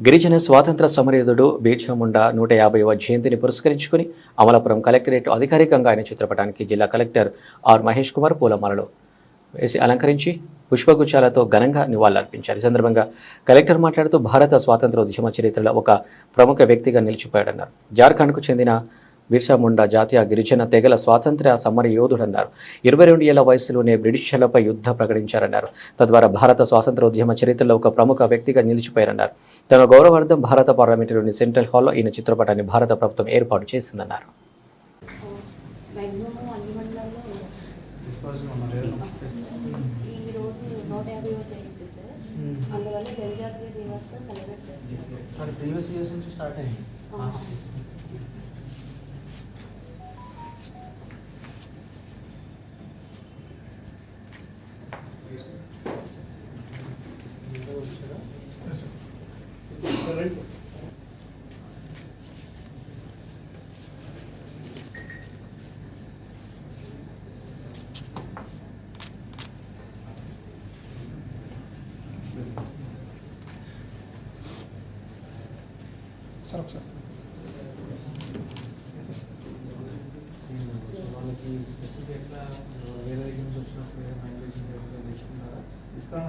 గిరిజన స్వాతంత్ర సమరయోధుడు బిర్సా నూట యాభైవ జయంతిని పురస్కరించుకుని అమలాపురం కలెక్టరేట్ అధికారికంగా ఆయన చిత్రపటానికి జిల్లా కలెక్టర్ ఆర్ మహేష్ కుమార్ పూలమాలలో వేసి అలంకరించి పుష్పగుచ్చాలతో ఘనంగా నివాళులర్పించారు. ఈ సందర్భంగా కలెక్టర్ మాట్లాడుతూ భారత స్వాతంత్ర ఉద్యమ చరిత్రలో ఒక ప్రముఖ వ్యక్తిగా నిలిచిపోయాడన్నారు. జార్ఖండ్కు చెందిన బిర్సా ముండా జాతీయ గిరిజన తెగల స్వాతంత్ర్య సమర యోధుడన్నారు. ఇరవై రెండు ఏళ్ళ వయసులోనే బ్రిటిషర్లపై యుద్ధ ప్రకటించారన్నారు. తద్వారా భారత స్వాతంత్ర ఉద్యమ చరిత్రలో ఒక ప్రముఖ వ్యక్తిగా నిలిచిపోయారన్నారు. తన గౌరవార్థం భారత పార్లమెంటులోని సెంట్రల్ హాల్లో ఈయన చిత్రపటాన్ని భారత ప్రభుత్వం ఏర్పాటు చేసిందన్నారు. అందువల్ల జనజాతీయ సెలబ్రేట్ చేస్తున్నారు. అది ప్రీవియస్ ఇయర్స్ నుంచి స్టార్ట్ అయింది. ఆ. ఇంకా వచ్చారా? సార్ ఒకసారి వాళ్ళకి స్పెసిఫిక్ ఎట్లా వేరే దగ్గర నుంచి వచ్చినప్పుడు మైగ్రేషన్ తీసుకున్నారా ఇస్తాను